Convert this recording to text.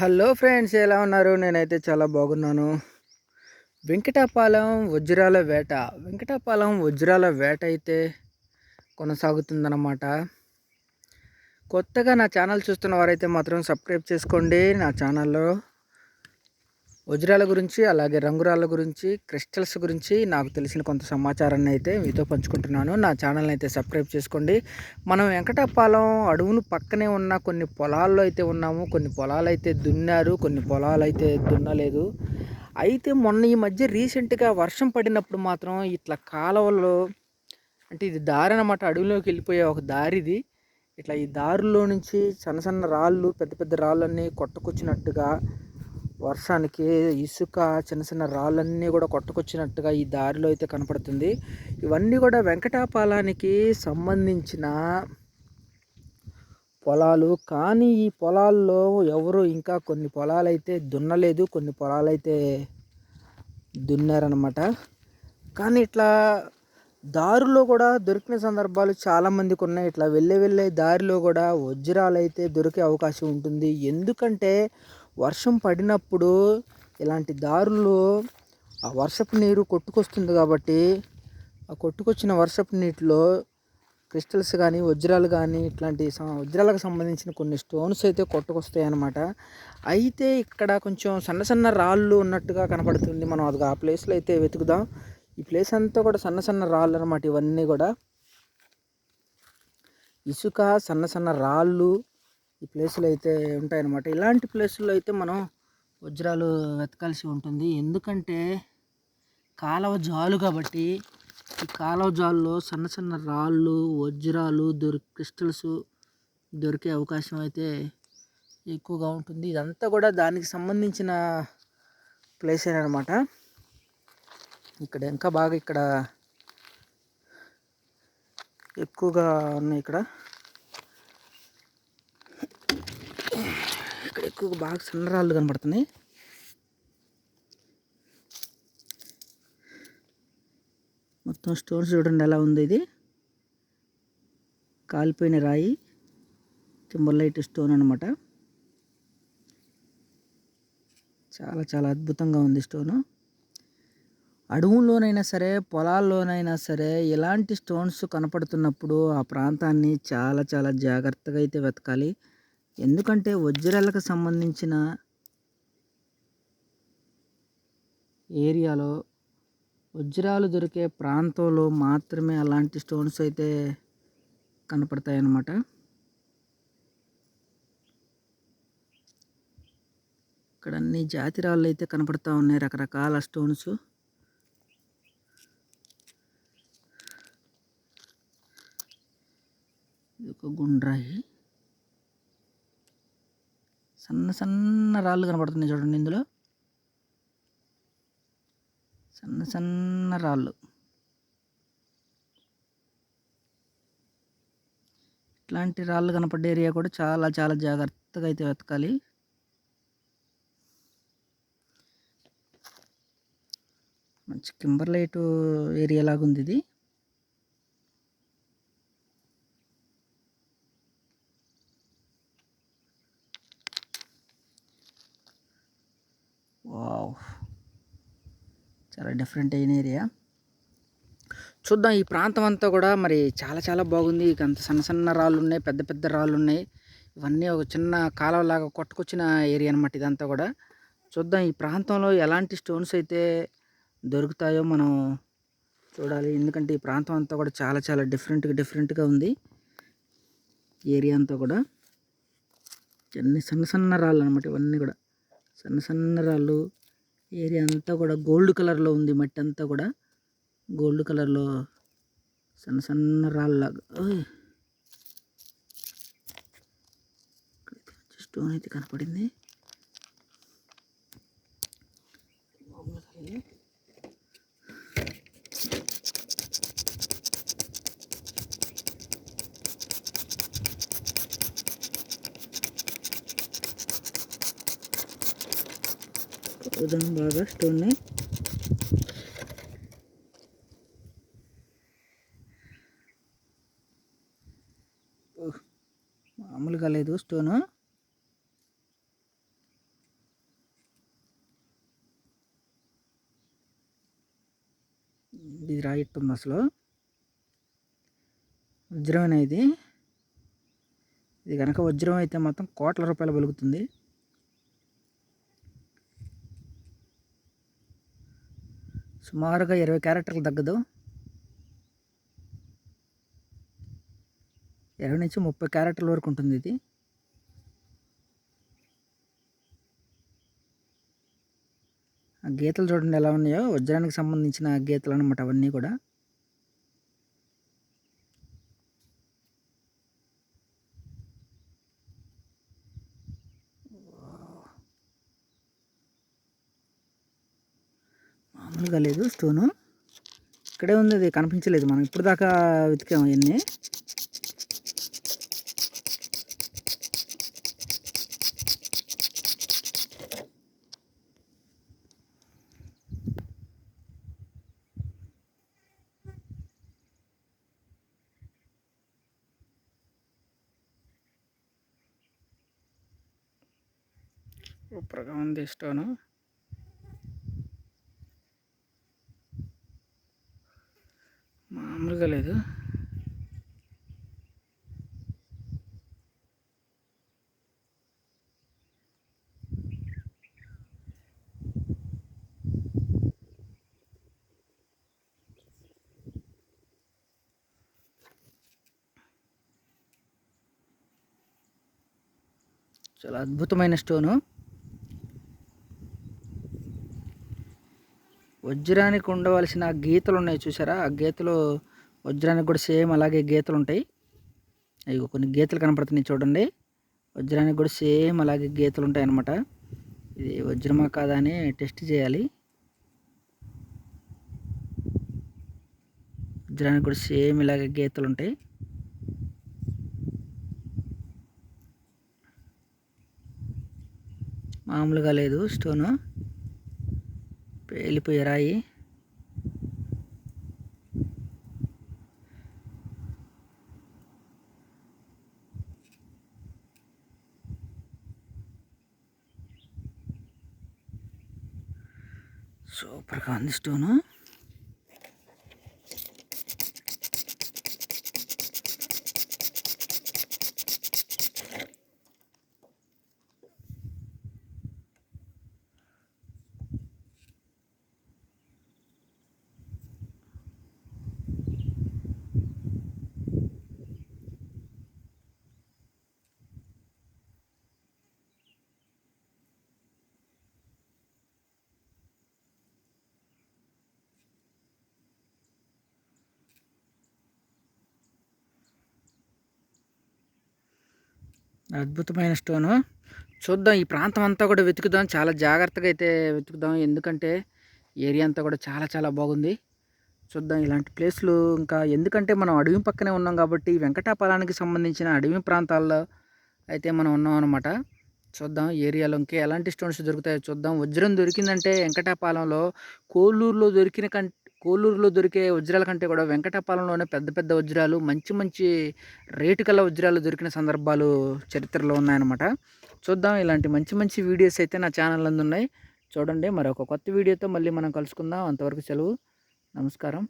Hello friends ఎలా ఉన్నారు? నేనైతే చాలా బాగున్నాను. వెంకటాపాలెం వజ్రాల వేట. వెంకటాపాలెం వజ్రాల వేట అయితే కొనసాగుతుందన్నమాట. కొత్తగా నా ఛానల్ చూస్తున్న వారైతే మాత్రం సబ్స్క్రైబ్ చేసుకోండి నా ఛానల్లో. వజ్రాల గురించి అలాగే రంగురాళ్ళ గురించి క్రిస్టల్స్ గురించి నాకు తెలిసిన కొంత సమాచారాన్ని అయితే మీతో పంచుకుంటున్నాను. నా ఛానల్ని అయితే సబ్స్క్రైబ్ చేసుకోండి. మనం వెంకటపాలెం అడవులు పక్కనే ఉన్న కొన్ని పొలాల్లో అయితే ఉన్నాము. కొన్ని పొలాలు అయితే దున్నారు కొన్ని పొలాలు అయితే దున్నలేదు. అయితే మొన్న ఈ మధ్య రీసెంట్గా వర్షం పడినప్పుడు మాత్రం ఇట్లా కాలువలో అంటే ఇది దారి అనమాట అడవిలోకి వెళ్ళిపోయే ఒక దారిది ఇట్లా ఈ దారిలో నుంచి సన్న సన్న రాళ్ళు పెద్ద పెద్ద రాళ్ళన్నీ కొట్టుకొచ్చినట్టుగా వర్షానికి ఇసుక చిన్న చిన్న రాళ్ళన్నీ కూడా కొట్టుకొచ్చినట్టుగా ఈ దారిలో అయితే కనపడుతుంది. ఇవన్నీ కూడా వెంకటాపాలానికి సంబంధించిన పొలాలు. కానీ ఈ పొలాల్లో ఎవరు ఇంకా కొన్ని పొలాలైతే దున్నలేదు. కొన్ని పొలాలైతే దున్నారనమాట కానీ ఇట్లా దారిలో కూడా దొరికిన సందర్భాలు చాలామందికి ఉన్నాయి. ఇట్లా వెళ్ళే వెళ్ళే దారిలో కూడా వజ్రాలు అయితే దొరికే అవకాశం ఉంటుంది. ఎందుకంటే వర్షం పడినప్పుడు ఇలాంటి దారుల్లో ఆ వర్షపు నీరు కొట్టుకొస్తుంది కాబట్టి ఆ కొట్టుకొచ్చిన వర్షపు నీటిలో క్రిస్టల్స్ కానీ వజ్రాలు కానీ ఇట్లాంటి వజ్రాలకు సంబంధించిన కొన్ని స్టోన్స్ అయితే కొట్టుకొస్తాయి అన్నమాట. అయితే ఇక్కడ కొంచెం సన్న సన్న రాళ్ళు ఉన్నట్టుగా కనపడుతుంది. మనం అది ఆ ప్లేస్లో అయితే వెతుకుదాం. ఈ ప్లేస్ అంతా కూడా సన్న సన్న రాళ్ళు అనమాట ఇవన్నీ కూడా. ఇసుక సన్న సన్న రాళ్ళు ఈ ప్లేసులు అయితే ఉంటాయన్నమాట. ఇలాంటి ప్లేసుల్లో అయితే మనం వజ్రాలు వెతకాల్సి ఉంటుంది. ఎందుకంటే కాలువ జాలు కాబట్టి ఈ కాలువ జాల్లో సన్న సన్న రాళ్ళు వజ్రాలు దొరి క్రిస్టల్స్ దొరికే అవకాశం అయితే ఎక్కువగా ఉంటుంది. ఇదంతా కూడా దానికి సంబంధించిన ప్లేస్ అనమాట ఇక్కడ ఇంకా బాగా ఇక్కడ ఎక్కువగా ఉన్నాయి ఇక్కడ. ఇక్కడ ఎక్కువ బాగా సన్నరాళ్ళు కనబడుతున్నాయి. మొత్తం స్టోన్స్ చూడండి ఎలా ఉంది ఇది. కాలిపోయిన రాయి. టింబర్లైట్ స్టోన్ అనమాట చాలా చాలా అద్భుతంగా ఉంది స్టోను. అడవుల్లోనైనా సరే పొలాల్లోనైనా సరే ఇలాంటి స్టోన్స్ కనపడుతున్నప్పుడు ఆ ప్రాంతాన్ని చాలా చాలా జాగ్రత్తగా అయితే వెతకాలి. ఎందుకంటే వజ్రాలకు సంబంధించిన ఏరియాలో వజ్రాలు దొరికే ప్రాంతంలో మాత్రమే అలాంటి స్టోన్స్ అయితే కనపడతాయి అన్నమాట ఇక్కడ అన్ని జాతి రాళ్ళు అయితే కనపడతా ఉన్నాయి రకరకాల స్టోన్స్. ఇది ఒక గుండ్రాయి. సన్న సన్న రాళ్ళు కనపడుతున్నాయి చూడండి ఇందులో. సన్న సన్న రాళ్ళు. ఇట్లాంటి రాళ్ళు కనపడే ఏరియా కూడా చాలా చాలా జాగ్రత్తగా అయితే వెతకాలి. మంచి కింబర్లైట్ ఏరియా లాగా ఉంది ఇది. వావ్. చాలా డిఫరెంట్ అయిన ఏరియా చూద్దాం ఈ ప్రాంతం అంతా కూడా మరి చాలా చాలా బాగుంది. ఇక అంత సన్న సన్న రాళ్ళు ఉన్నాయి పెద్ద పెద్ద రాళ్ళు ఉన్నాయి. ఇవన్నీ ఒక చిన్న కాలువలాగా కొట్టుకొచ్చిన ఏరియా అనమాట ఇదంతా కూడా. చూద్దాం ఈ ప్రాంతంలో ఎలాంటి స్టోన్స్ అయితే దొరుకుతాయో మనం చూడాలి. ఎందుకంటే ఈ ప్రాంతం అంతా కూడా చాలా చాలా డిఫరెంట్గా డిఫరెంట్గా ఉంది. ఏరియా అంతా కూడా. అన్ని సన్న సన్న రాళ్ళు అనమాట ఇవన్నీ కూడా. సన్న సన్న రాళ్ళు. ఏరియా అంతా కూడా గోల్డ్ కలర్లో ఉంది మట్టి అంతా కూడా. గోల్డ్ కలర్లో సన్న సన్న రాళ్ళలాగా. స్టోన్ అయితే కనపడింది. చూద్దాం బాగా స్టోన్ మామూలుగా లేదు స్టోను. ఇది రాయట్టుంది అసలు. వజ్రమైన ఇది? ఇది కనుక వజ్రం అయితే మాత్రం కోట్ల రూపాయలు వెలుగుతుంది సుమారుగా ఇరవై క్యారెక్టర్లు తగ్గదు. ఇరవై నుంచి ముప్పై క్యారెక్టర్ల వరకు ఉంటుంది ఇది. ఆ గీతలు చూడండి ఎలా ఉన్నాయో. వజ్రానికి సంబంధించిన గీతలు అనమాట అవన్నీ కూడా. మామూలుగా లేదు స్టోను. ఇక్కడే ఉంది అది కనిపించలేదు మనం ఇప్పుడు దాకా వెతికాము అవన్నీ. సూపర్గా ఉంది స్టోను. మామూలుగా లేదు చాలా అద్భుతమైన స్టోను. వజ్రానికి ఉండవలసిన గీతలు ఉన్నాయి చూసారా? ఆ గీతలు వజ్రానికి కూడా సేమ్ అలాగే గీతలు ఉంటాయి. అవి కొన్ని గీతలు కనపడుతున్నాయి చూడండి. వజ్రానికి కూడా సేమ్ అలాగే గీతలు ఉంటాయి అన్నమాట. ఇది వజ్రమా కాదా అని టెస్ట్ చేయాలి. వజ్రానికి కూడా సేమ్ ఇలాగే గీతలు ఉంటాయి. మామూలుగా లేదు స్టోను. పేలిపోయి రాయి. సూపర్గా ఉంది స్టోను అద్భుతమైన స్టోను. చూద్దాం ఈ ప్రాంతం అంతా కూడా వెతుకుదాం. చాలా జాగ్రత్తగా అయితే వెతుకుదాం. ఎందుకంటే ఏరియా అంతా కూడా చాలా చాలా బాగుంది. చూద్దాం ఇలాంటి ప్లేస్లు ఇంకా ఎందుకంటే మనం అడవి పక్కనే ఉన్నాం కాబట్టి వెంకటాపాలానికి సంబంధించిన అడవి ప్రాంతాల్లో అయితే మనం ఉన్నాం అనమాట చూద్దాం ఏరియాలో ఇంకా ఎలాంటి స్టోన్స్ దొరుకుతాయో చూద్దాం. వజ్రం దొరికిందంటే వెంకటాపాలెంలో కోలూరులో దొరికిన కంటే కోలూరులో దొరికే వజ్రాల కంటే కూడా వెంకటపాలెంలోనే పెద్ద పెద్ద వజ్రాలు మంచి మంచి రేటు కల వజ్రాలు దొరికిన సందర్భాలు చరిత్రలో ఉన్నాయన్నమాట. చూద్దాం. ఇలాంటి మంచి మంచి వీడియోస్ అయితే నా ఛానల్ ఉన్నాయి. చూడండి. మరి ఒక కొత్త వీడియోతో మళ్ళీ మనం కలుసుకుందాం. అంతవరకు సెలవు. నమస్కారం.